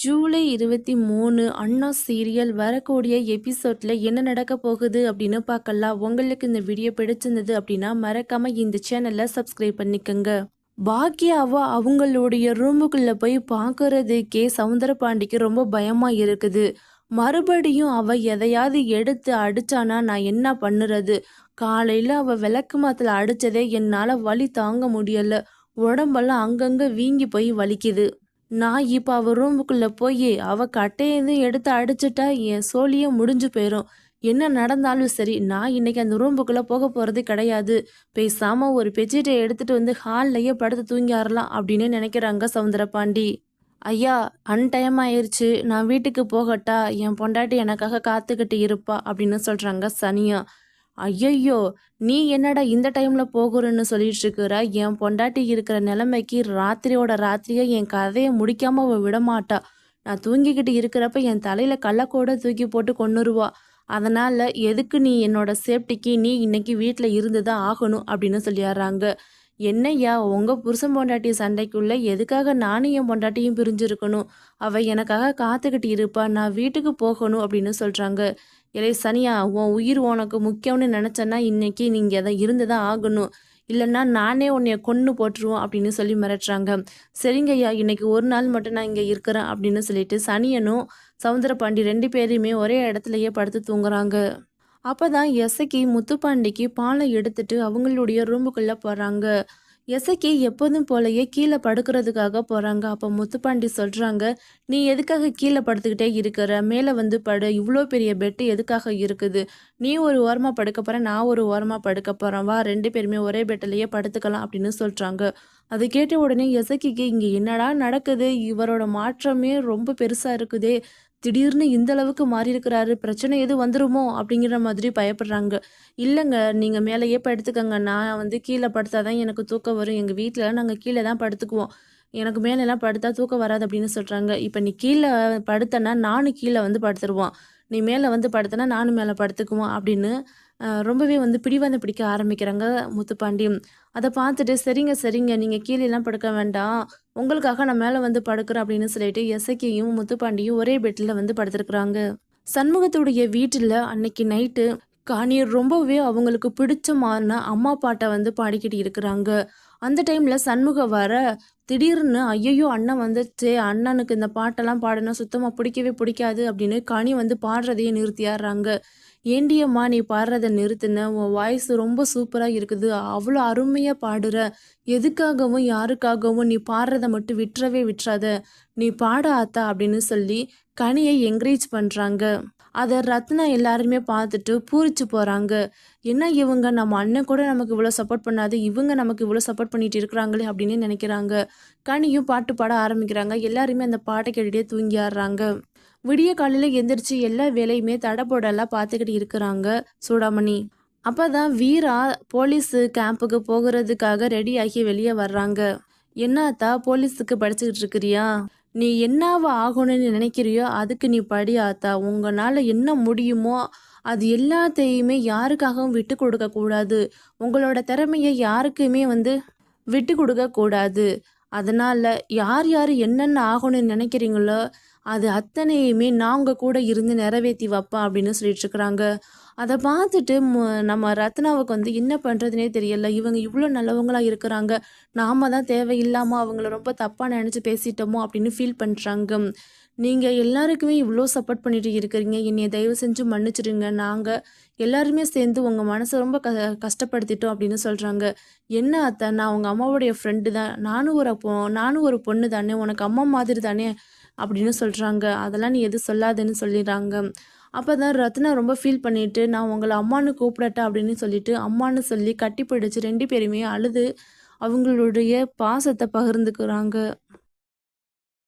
ஜூலை இருபத்தி மூணு அண்ணா சீரியல் வரக்கூடிய எபிசோட்ல என்ன நடக்க போகுது அப்படின்னு பார்க்கலாம். உங்களுக்கு இந்த வீடியோ பிடிச்சிருந்தது அப்படின்னா மறக்காம இந்த சேனலை சப்ஸ்கிரைப் பண்ணிக்கோங்க. பாக்கியாவா அவங்களுடைய ரூமுக்குள்ள போய் பார்க்கறதுக்கே சவுந்தரபாண்டிக்கு ரொம்ப பயமா இருக்குது. மறுபடியும் அவ எதையாவது எடுத்து அடிச்சானா நான் என்ன பண்ணுறது? காலையில அவ விளக்கு மாத்தில் அடிச்சதே என்னால வலி தாங்க முடியல. உடம்பெல்லாம் அங்கங்க வீங்கி போய் வலிக்குது. நான் இப்போ அவள் ரூமுக்குள்ளே போய் அவள் கட்டையதும் எடுத்து அடிச்சிட்டா என் சோழியே முடிஞ்சு போயிடும் என்ன நடந்தாலும் சரி நான் இன்னைக்கு அந்த ரூமுக்குள்ளே போக போகிறது கிடையாது. பேசாமல் ஒரு பெட்ஷீட்டை எடுத்துகிட்டு வந்து ஹால்லையே படுத்து தூங்கிடலாம் அப்படின்னு நினைக்கிறாங்க சவுந்தரபாண்டி. ஐயா அன்டைம் ஆயிடுச்சு நான் வீட்டுக்கு போகட்டா? என் பொண்டாட்டி எனக்காக காத்துக்கிட்டு இருப்பா அப்படின்னு சொல்கிறாங்க சனியா. ஐயையோ நீ என்னடா இந்த டைம்ல போகிறன்னு சொல்லிட்டு இருக்கிற என் பொண்டாட்டி இருக்கிற நிலைமைக்கு ராத்திரியோட ராத்திரியை என் கதையை முடிக்காம அவள் விடமாட்டா. நான் தூங்கிக்கிட்டு இருக்கிறப்ப என் தலையில கள்ளக்கூட தூக்கி போட்டு கொண்டுருவா அதனால எதுக்கு நீ என்னோட சேஃப்டிக்கு நீ இன்னைக்கு வீட்டில் இருந்து தான் ஆகணும் அப்படின்னு சொல்லிடுறாங்க என்னய்யா உங்க புருஷன் பொண்டாட்டி சண்டைக்குள்ள எதுக்காக நானும் என் பொண்டாட்டியும் பிரிஞ்சிருக்கணும்? அவ எனக்காக காத்துக்கிட்டு இருப்பா நான் வீட்டுக்கு போகணும் அப்படின்னு சொல்றாங்க. இலை சனியா உன் உயிர் உனக்கு முக்கியம்னு நினச்சேன்னா இன்னைக்கு நீங்கள் அதை இருந்து தான் ஆகணும். இல்லைன்னா நானே உன்னைய கொன்று போட்டுருவோம் அப்படின்னு சொல்லி மிரட்டுறாங்க. சரிங்க ஐயா இன்னைக்கு ஒரு நாள் மட்டும் நான் இங்கே இருக்கிறேன் அப்படின்னு சொல்லிட்டு சனியனும் சவுந்தரபாண்டி ரெண்டு பேரையுமே ஒரே இடத்துலையே படுத்து தூங்குறாங்க. அப்போ தான் எசக்கி முத்துப்பாண்டிக்கு பாலை எடுத்துட்டு அவங்களுடைய ரூமுக்குள்ளே போகிறாங்க எசக்கி எப்போதும் போலயே கீழே படுக்கிறதுக்காக போகிறாங்க அப்போ முத்துப்பாண்டி சொல்கிறாங்க நீ எதுக்காக கீழே படுத்துக்கிட்டே இருக்கிற? மேலே வந்து படு. இவ்வளோ பெரிய பெட்டு எதுக்காக இருக்குது? நீ ஒரு ஓரமாக படுக்க போகிற நான் ஒரு ஓரமாக படுக்க போகிறேன் வா ரெண்டு பேருமே ஒரே பெட்டிலேயே படுத்துக்கலாம் அப்படின்னு சொல்கிறாங்க அதை கேட்ட உடனே எசக்கிக்கு இங்கே என்னடா நடக்குது? இவரோட மாற்றமே ரொம்ப பெருசாக இருக்குதே. திடீர்னு இந்த அளவுக்கு மாறியிருக்கிறாரு பிரச்சனை எதுவும் வந்துருமோ அப்படிங்கிற மாதிரி பயப்படுறாங்க. இல்லைங்க நீங்கள் மேலேயே படுத்துக்கங்க. நான் வந்து கீழே படுத்தாதான் எனக்கு தூக்கம் வரும். எங்கள் வீட்டில் நாங்கள் கீழே தான் படுத்துக்குவோம். எனக்கு மேலெல்லாம் படுத்தா தூக்கம் வராது அப்படின்னு சொல்கிறாங்க இப்போ நீ கீழே படுத்தனா நானும் கீழே வந்து படுத்துருவோம். நீ மேலே வந்து படுத்தனா நானும் மேலே படுத்துக்குவோம் அப்படின்னு ரொம்பவே வந்து பிடிவாதம் பிடிக்க ஆரம்பிக்கிறாங்க முத்துப்பாண்டி. அதை பார்த்துட்டு சரிங்க சரிங்க நீங்கள் கீழேலாம் படுக்க வேண்டாம். உங்களுக்காக நான் மேலே வந்து படுக்கிறேன் அப்படின்னு சொல்லிட்டு எசக்கியும் முத்துப்பாண்டியும் ஒரே பெட்டில் வந்து படுத்துருக்குறாங்க. சண்முகத்துடைய வீட்டில் அன்னைக்கு நைட்டு காணியர் ரொம்பவே அவங்களுக்கு பிடிச்சமான அம்மா பாட்டை வந்து பாடிக்கிட்டு இருக்கிறாங்க. அந்த டைமில் சண்முகம் வர திடீர்னு ஐயையோ அண்ணன் வந்துச்சு அண்ணனுக்கு இந்த பாட்டெல்லாம் பாடினா சுத்தமாக பிடிக்கவே பிடிக்காது அப்படின்னு கனி வந்து பாடுறதையே நிறுத்தியாடுறாங்க. ஏண்டியம்மா நீ பாடுறதை நிறுத்தின உன் வாய்ஸ் ரொம்ப சூப்பராக இருக்குது அவ்வளோ அருமையாக பாடுற எதுக்காகவும் யாருக்காகவும் நீ பாடுறத மட்டும் விட்டுறவே விட்டுறாத நீ பாட ஆத்தா அப்படின்னு சொல்லி கனியை என்கரேஜ் பண்ணுறாங்க அதை ரத்னா எல்லாருமே பார்த்துட்டு பூரிச்சு போகிறாங்க என்ன இவங்க? நம்ம அண்ணன் கூட நமக்கு இவ்வளோ சப்போர்ட் பண்ணாது. இவங்க நமக்கு இவ்வளோ சப்போர்ட் பண்ணிட்டு இருக்கிறாங்களே அப்படின்னு நினைக்கிறாங்க. கனியும் பாட்டு பாட ஆரம்பிக்கிறாங்க. எல்லாருமே அந்த பாட்டை கேட்டுகிட்டே தூங்கி ஆடுறாங்க. விடிய காலையில் எந்திரிச்சு எல்லா வேலையுமே தடப்போடெல்லாம் பார்த்துக்கிட்டு இருக்கிறாங்க சூடாமணி. அப்போ தான் வீரா போலீஸு கேம்புக்கு போகிறதுக்காக ரெடி ஆகி வெளியே வர்றாங்க. என்னத்தா போலீஸுக்கு படிச்சுக்கிட்டு இருக்கிறியா? நீ என்னவா ஆகணும்னு நினைக்கிறியோ அதுக்கு நீ படி ஆத்தா. உங்களால் என்ன முடியுமோ அது எல்லாத்தையுமே யாருக்காகவும் விட்டு கொடுக்க கூடாது. உங்களோட திறமையை யாருக்குமே வந்து விட்டு கொடுக்க கூடாது. யார் யார் என்னென்ன ஆகணும்னு நினைக்கிறீங்களோ அது அத்தனையுமே நாங்கள் கூட இருந்து நிறைவேற்றி வைப்பேன் அப்படின்னு சொல்லிட்டு இருக்கிறாங்க. அதை பார்த்துட்டு நம்ம ரத்னாவுக்கு வந்து என்ன பண்ணுறதுனே தெரியல. இவங்க இவ்வளோ நல்லவங்களாக இருக்கிறாங்க. நாம தான் தேவையில்லாமல் அவங்கள ரொம்ப தப்பாக நினச்சி பேசிட்டோமோ அப்படின்னு ஃபீல் பண்ணுறாங்க நீங்கள் எல்லாருக்குமே இவ்வளோ சப்போர்ட் பண்ணிட்டு இருக்கிறீங்க. என்னைய தயவு செஞ்சு மன்னிச்சிடுங்க. நாங்கள் எல்லாருமே சேர்ந்து உங்கள் மனசை ரொம்ப க கஷ்டப்படுத்திட்டோம் அப்படின்னு சொல்கிறாங்க என்ன அத்தை? நான் உங்கள் அம்மாவுடைய ஃப்ரெண்டு தான். நானும் ஒரு பொ நானும் ஒரு பொண்ணு தானே. உனக்கு அம்மா மாதிரி தானே அப்படின்னு சொல்கிறாங்க அதெல்லாம் நீ எதுவும் சொல்லாதுன்னு சொல்லிடுறாங்க. அப்போ தான் ரத்னா ரொம்ப ஃபீல் பண்ணிவிட்டு நான் உங்களை அம்மானு கூப்பிடட்டா? அப்படின்னு சொல்லிட்டு அம்மானு சொல்லி கட்டி பிடிச்சி ரெண்டு பேருமே அழுது அவங்களுடைய பாசத்தை பகிர்ந்துக்கிறாங்க.